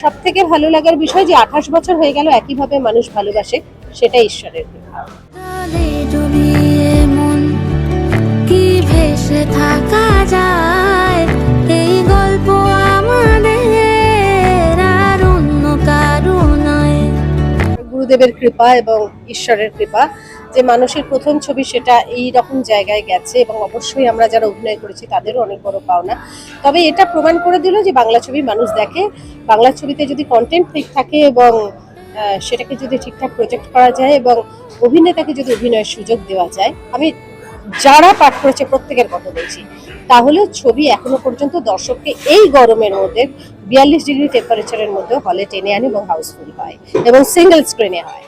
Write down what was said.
সব থেকে ভালো লাগার বিষয় যে আঠাশ বছর হয়ে গেল একইভাবে মানুষ ভালোবাসে সেটা ঈশ্বরের কৃপা। তালে ডুবিয়ে কি ভেসে থাকা যায়? এই গল্প আমাদের আর অন্য কারও গুরুদেবের কৃপা এবং ঈশ্বরের কৃপা। যে মানুষের প্রথম ছবি সেটা এই রকম জায়গায় গেছে এবং অবশ্যই আমরা যারা অভিনয় করেছি তাদেরও অনেক বড় পাওনা। তবে এটা প্রমাণ করে দিল যে বাংলা ছবি মানুষ দেখে। বাংলা ছবিতে যদি কন্টেন্ট ঠিক থাকে এবং সেটাকে যদি ঠিকঠাক প্রজেক্ট করা যায় এবং অভিনেতাকে যদি অভিনয়ের সুযোগ দেওয়া যায়, আমি যারা পাঠ করেছে প্রত্যেকের কথা বলছি তাহলে ছবি এখনও পর্যন্ত দর্শককে এই গরমের মধ্যে বিয়াল্লিশ ডিগ্রি টেম্পারেচারের মধ্যে হলে টেনে আনে এবং হাউসফুল হয় এবং সিঙ্গেল স্ক্রিনে হয়।